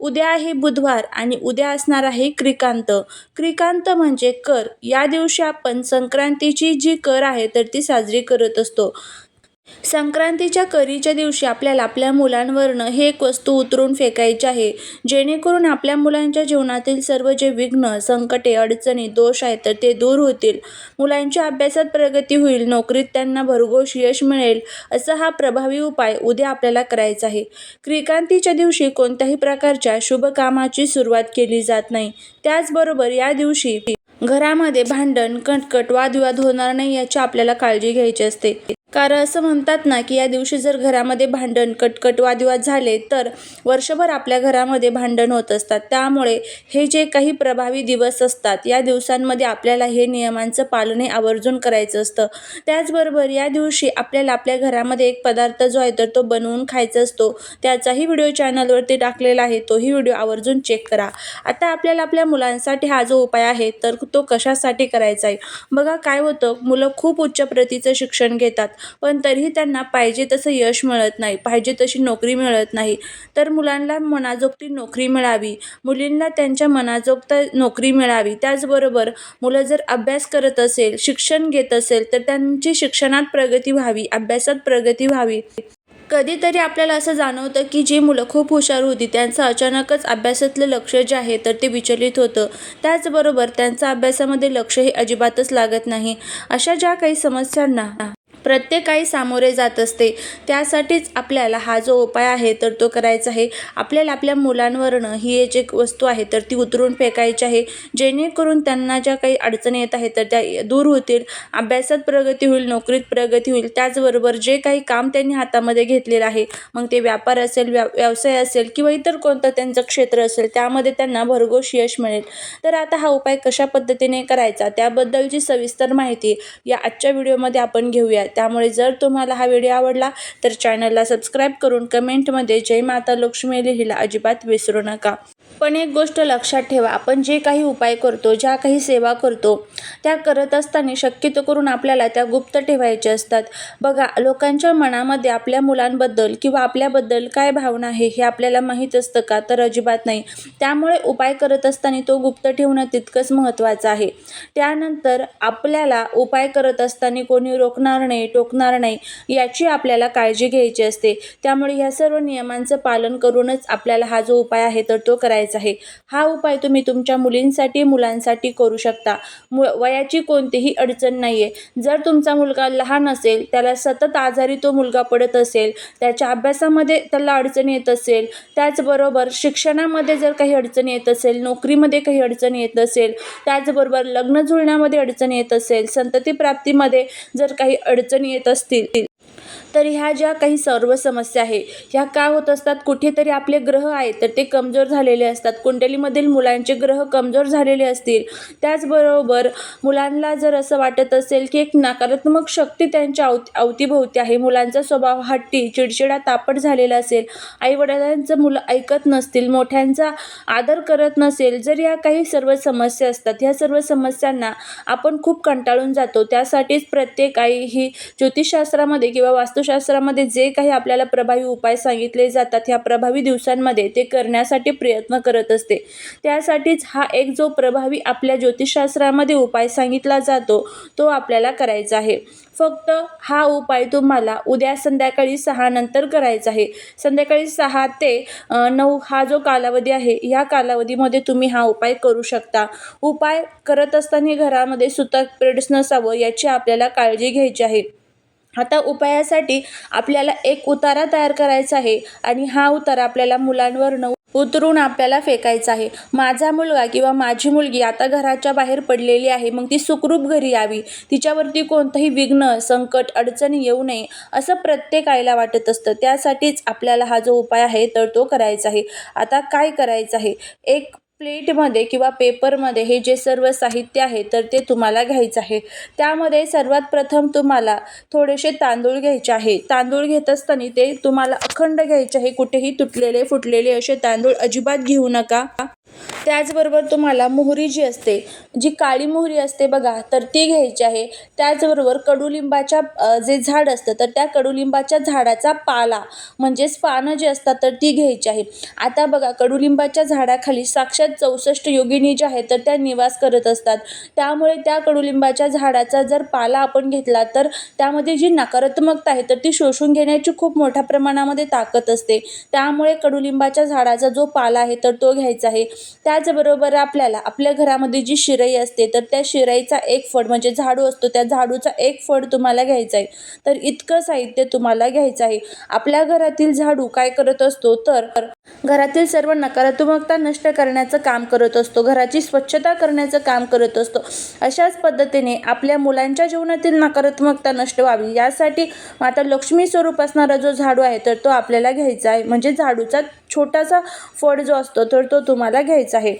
उद्या आहे बुधवार आणि उद्या असणार आहे क्रिकांत. क्रिकांत म्हणजे कर. या दिवशी आपण संक्रांतीची जी कर आहे तर ती साजरी करत असतो. संक्रांतीच्या करीच्या दिवशी आपल्याला आपल्या मुलांवरनं हे एक वस्तू उतरून फेकायची आहे. जेणेकरून आपल्या मुलांच्या जीवनातील सर्व जे विघ्न संकटे अडचणी दोष आहेत तर ते दूर होतील. मुलांच्या अभ्यासात प्रगती होईल नोकरीत त्यांना भरघोष यश मिळेल असा हा प्रभावी उपाय उद्या आपल्याला करायचा आहे. क्रिकांतीच्या दिवशी कोणत्याही प्रकारच्या शुभ कामाची सुरुवात केली जात नाही. त्याचबरोबर या दिवशी घरामध्ये भांडण कटकट वादविवाद होणार नाही याची आपल्याला काळजी घ्यायची असते. कारण असं म्हणतात ना की या दिवशी जर घरामध्ये भांडण कटकट वादविवाद झाले तर वर्षभर आपल्या घरामध्ये भांडण होत असतात. त्यामुळे हे जे काही प्रभावी दिवस असतात या दिवसांमध्ये आपल्याला हे नियमांचं पालन हे आवर्जून करायचं असतं. त्याचबरोबर या दिवशी आपल्याला आपल्या घरामध्ये एक पदार्थ जो आहे तर तो बनवून खायचा असतो. त्याचाही व्हिडिओ चॅनलवरती टाकलेला आहे तोही व्हिडिओ आवर्जून चेक करा. आता आपल्याला आपल्या मुलांसाठी हा जो उपाय आहे तर तो कशासाठी करायचा आहे? बघा काय होतं. मुलं खूप उच्च प्रतीचं शिक्षण घेतात. पण तरीही त्यांना पाहिजे तसं यश मिळत नाही पाहिजे तशी नोकरी मिळत नाही. तर मुलांना मनाजोगती नोकरी मिळावी मुलींना त्यांच्या मनाजोगत नोकरी मिळावी. त्याचबरोबर मुलं जर अभ्यास करत असेल शिक्षण घेत असेल तर त्यांची शिक्षणात प्रगती व्हावी अभ्यासात प्रगती व्हावी. कधीतरी आपल्याला असं जाणवतं की जी मुलं खूप हुशार होती त्यांचं अचानकच अभ्यासातलं लक्ष जे आहे तर ते विचलित होतं. त्याचबरोबर त्यांचं अभ्यासामध्ये लक्षही अजिबातच लागत नाही. अशा ज्या काही समस्यांना प्रत्येकाही सामोरे जात असते. त्यासाठीच आपल्याला हा जो उपाय आहे तर तो करायचा आहे. आपल्याला आपल्या मुलांवरनं ही एक एक वस्तू आहे तर ती उतरून फेकायची आहे. जेणेकरून त्यांना ज्या काही अडचणी येत आहेत तर त्या दूर होतील. अभ्यासात प्रगती होईल नोकरीत प्रगती होईल. त्याचबरोबर जे काही काम त्यांनी हातामध्ये घेतलेलं आहे मग ते व्यापार असेल व्या व्यवसाय असेल किंवा इतर कोणतं त्यांचं क्षेत्र असेल त्यामध्ये त्यांना भरघोष यश मिळेल. तर आता हा उपाय कशा पद्धतीने करायचा त्याबद्दलची सविस्तर माहिती या आजच्या व्हिडिओमध्ये आपण घेऊयात. त्यामुळे जर तुम्हाला हा व्हिडिओ आवडला तर चॅनलला सबस्क्राईब करून कमेंटमध्ये जय माता लक्ष्मी लिहिला अजिबात विसरू नका. पण एक गोष्ट लक्षात ठेवा आपण जे काही उपाय करतो ज्या काही सेवा करतो त्या करत असताना शक्यतो करून आपल्याला त्या गुप्त ठेवायच्या असतात. बघा लोकांच्या मनामध्ये आपल्या मुलांबद्दल किंवा आपल्याबद्दल काय भावना आहे हे आपल्याला माहीत असतं का? तर अजिबात नाही. त्यामुळे उपाय करत असताना तो गुप्त ठेवणं तितकंच महत्त्वाचं आहे. त्यानंतर आपल्याला उपाय करत असताना कोणी रोखणार नाही. टोकणार नाही याची आपल्याला काळजी घ्यायची असते. त्यामुळे ह्या सर्व नियमांचं पालन करूनच आपल्याला हा जो उपाय आहे तर तो करायचा आहे. हा उपाय तुम्ही तुमच्या मुलींसाठी मुलांसाठी करू शकता. मु वयाची कोणतीही अडचण नाही आहे जर तुमचा मुलगा लहान असेल त्याला सतत आजारी तो मुलगा पडत असेल त्याच्या अभ्यासामध्ये त्याला अडचण येत असेल त्याचबरोबर शिक्षणामध्ये जर काही अडचण येत असेल नोकरीमध्ये काही अडचण येत असेल त्याचबरोबर लग्न जुळण्यामध्ये अडचण येत असेल संततीप्राप्तीमध्ये जर काही अडचणी येत असतील. तर ह्या ज्या काही सर्व समस्या आहे ह्या का होत असतात? कुठेतरी आपले ग्रह आहेत तर ते कमजोर झालेले असतात. कुंडलीमधील मुलांचे ग्रह कमजोर झालेले असतील. त्याचबरोबर मुलांना जर असं वाटत असेल की एक नकारात्मक शक्ती त्यांच्या अव अवतीभोवती आहे मुलांचा स्वभाव हट्टी चिडचिडा तापट झालेला असेल आईवडिलांचं मुलं ऐकत नसतील मोठ्यांचा आदर करत नसेल जर या काही सर्व समस्या असतात ह्या सर्व समस्यांना आपण खूप कंटाळून जातो. त्यासाठीच प्रत्येक आई ही ज्योतिषशास्त्रामध्ये किंवा वास्तू वास्तुशास्त्रामध्ये जे काही आपल्याला प्रभावी उपाय सांगितले जातात ह्या प्रभावी दिवसांमध्ये ते करण्यासाठी प्रयत्न करत असते. त्यासाठीच हा एक जो प्रभावी आपल्या ज्योतिषशास्त्रामध्ये उपाय सांगितला जातो तो आपल्याला करायचा आहे. फक्त हा उपाय तुम्हाला उद्या संध्याकाळी सहा नंतर करायचा आहे. संध्याकाळी सहा ते नऊ हा जो कालावधी आहे ह्या कालावधीमध्ये तुम्ही हा उपाय करू शकता. उपाय करत असताना घरामध्ये सुतक पेड्स नसावं याची आपल्याला काळजी घ्यायची आहे. आता उपायासाठी आपल्याला एक उतारा तयार करायचा आहे आणि हा उतारा आपल्याला मुलांवरनं उतरून आपल्याला फेकायचा आहे. माझा मुलगा किंवा माझी मुलगी आता घराच्या बाहेर पडलेली आहे. मग ती सुखरूप घरी यावी. तिच्यावरती कोणतंही विघ्न संकट अडचणी येऊ नये असं प्रत्येक आईला वाटत असतं. त्यासाठीच आपल्याला हा जो उपाय आहे तर तो करायचा आहे. आता काय करायचं आहे? एक प्लेटमध्ये किंवा पेपरमध्ये हे जे सर्व साहित्य आहे तर ते तुम्हाला घ्यायचं आहे. त्यामध्ये सर्वात प्रथम तुम्हाला थोडेसे तांदूळ घ्यायचे आहे. तांदूळ घेत असताना ते तुम्हाला अखंड घ्यायचे आहे. कुठेही तुटलेले फुटलेले असे तांदूळ अजिबात घेऊ नका. त्याचबरोबर तुम्हाला मोहरी जी असते जी काळी मोहरी असते बघा तर ती घ्यायची आहे. त्याचबरोबर कडुलिंबाच्या जे झाड असतं तर त्या कडुलिंबाच्या झाडाचा पाला म्हणजेच पानं जी असतात तर ती घ्यायची आहे. आता बघा कडुलिंबाच्या झाडाखाली साक्षात चौसष्ट योगिनी ज्या आहेत तर त्या निवास करत असतात. त्यामुळे त्या कडुलिंबाच्या झाडाचा जर पाला आपण घेतला तर त्यामध्ये जी नकारात्मकता आहे तर ती शोषून घेण्याची खूप मोठ्या प्रमाणामध्ये ताकद असते. त्यामुळे कडुलिंबाच्या झाडाचा जो पाला आहे तर तो घ्यायचा आहे. त्याचबरोबर आपल्याला आपल्या घरामध्ये जी शिराई असते तर त्या शिराईचा एक फड म्हणजे झाडू असतो. त्या झाडूचा एक फड तुम्हाला घ्यायचा आहे. तर इतकं साहित्य तुम्हाला घ्यायचं आहे. आपल्या घरातील झाडू काय करत असतो? तर घरातील सर्व नकारात्मकता नष्ट करण्याचं काम करत असतो. घराची स्वच्छता करण्याचं काम करत असतो. अशाच पद्धतीने आपल्या मुलांच्या जीवनातील नकारात्मकता नष्ट व्हावी. यासाठी माता लक्ष्मी स्वरूप असणारा जो झाडू आहे तर तो आपल्याला घ्यायचा आहे. म्हणजे झाडूचा छोटासा फड जो असतो तर तो तुम्हाला घ्यायचा आहे.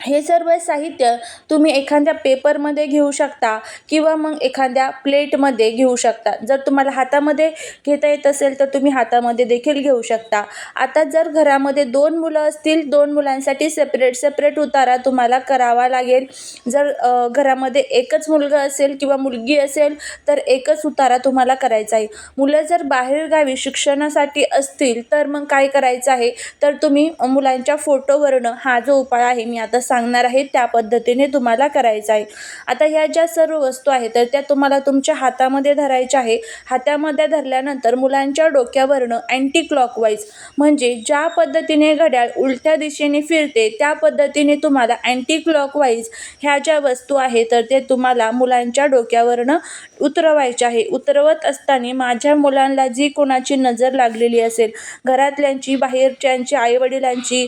हे सर्व साहित्य तुम्ही एखाद्या पेपरमध्ये घेऊ शकता किंवा मग एखाद्या प्लेटमध्ये घेऊ शकता. जर तुम्हाला हातामध्ये घेता येत असेल तर तुम्ही हातामध्ये देखील घेऊ शकता. आता जर घरामध्ये दोन मुलं असतील दोन मुलांसाठी सेपरेट सेपरेट उतारा तुम्हाला करावा लागेल. जर घरामध्ये एकच मुलगा असेल किंवा मुलगी असेल तर एकच उतारा तुम्हाला करायचा आहे. मुलं जर बाहेरगावी शिक्षणासाठी असतील तर मग काय करायचं आहे? तर तुम्ही मुलांच्या फोटोवरनं हा जो उपाय आहे मी आता सांगणार आहे त्या पद्धतीने तुम्हाला करायचं आहे. आता ह्या ज्या सर्व वस्तू आहेत तर त्या तुम्हाला तुमच्या हातामध्ये धरायच्या आहे. हातामध्ये धरल्यानंतर मुलांच्या डोक्यावरनं अँटी क्लॉकवाईज म्हणजे ज्या पद्धतीने घड्याळ उलट्या दिशेने फिरते त्या पद्धतीने तुम्हाला अँटी क्लॉकवाईज ह्या ज्या वस्तू आहेत तर ते तुम्हाला मुलांच्या डोक्यावरनं उतरवायचे आहे. उतरवत असताना माझ्या मुलांना जी कोणाची नजर लागलेली असेल घरातल्यांची बाहेरच्यांची आईवडिलांची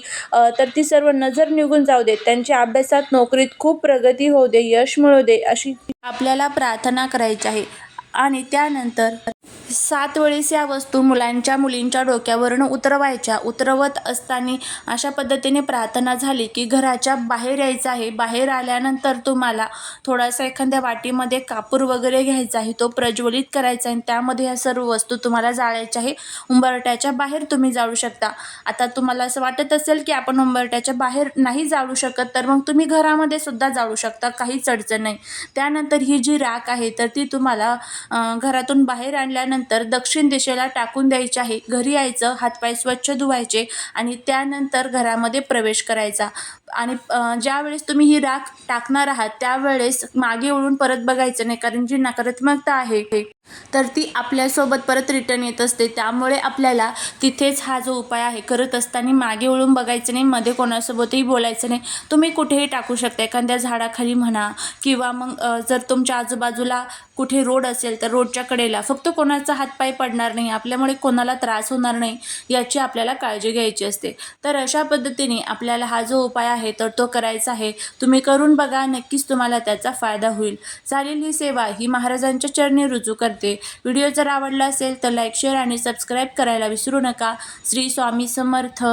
तर ती सर्व नजर निघून जाऊ देत. त्यांच्या अभ्यासात नोकरीत खूप प्रगती होऊ दे यश मिळू दे अशी आपल्याला प्रार्थना करायची आहे. आणि त्यानंतर सात वेळेस या वस्तू मुलांच्या मुलींच्या डोक्यावरून उतरवायच्या. उतरवत असताना अशा पद्धतीने प्रार्थना झाली की घराच्या बाहेर यायचं आहे. बाहेर आल्यानंतर तुम्हाला थोडासा एखाद्या वाटीमध्ये कापूर वगैरे घ्यायचा आहे. तो प्रज्वलित करायचा आहे. आणि त्यामध्ये ह्या सर्व वस्तू तुम्हाला जाळायच्या आहे. उंबरट्याच्या बाहेर तुम्ही जाळू शकता. आता तुम्हाला असं वाटत असेल की आपण उंबरट्याच्या बाहेर नाही जाळू शकत तर मग तुम्ही घरामध्ये सुद्धा जाळू शकता. काहीच अडचण नाही. त्यानंतर ही जी राख आहे तर ती तुम्हाला घरातून बाहेर आणल्यानंतर दक्षिण दिशेला टाकून द्यायचे आहे. घरी यायचं हातपाय स्वच्छ धुवायचे आणि त्यानंतर घरामध्ये प्रवेश करायचा. आणि ज्यावेळेस तुम्ही ही राख टाकणार आहात त्यावेळेस मागे वळून परत बघायचं नाही कारण जी नकारात्मकता आहे तर ती आपल्यासोबत परत रिटर्न येत असते. त्यामुळे आपल्याला तिथेच हा जो उपाय आहे करत असताना मागे वळून बघायचं नाही मध्ये कोणासोबतही बोलायचं नाही. तुम्ही कुठेही टाकू शकता एखाद्या झाडाखाली म्हणा किंवा मग जर तुमच्या आजूबाजूला कुठे रोड असेल तर रोडच्या कडेला. फक्त कोणाचा हातपाय पडणार नाही आपल्यामुळे कोणाला त्रास होणार नाही याची आपल्याला काळजी घ्यायची असते. तर अशा पद्धतीने आपल्याला हा जो उपाय आहे आहे तर तो करायचा आहे. तुम्ही करून बघा नक्कीच तुम्हाला त्याचा फायदा होईल. चालेल ही सेवा ही महाराजांच्या चरणी रुजू करते. व्हिडिओ जर आवडला असेल तर लाईक शेअर आणि सबस्क्राईब करायला विसरू नका. श्री स्वामी समर्थ.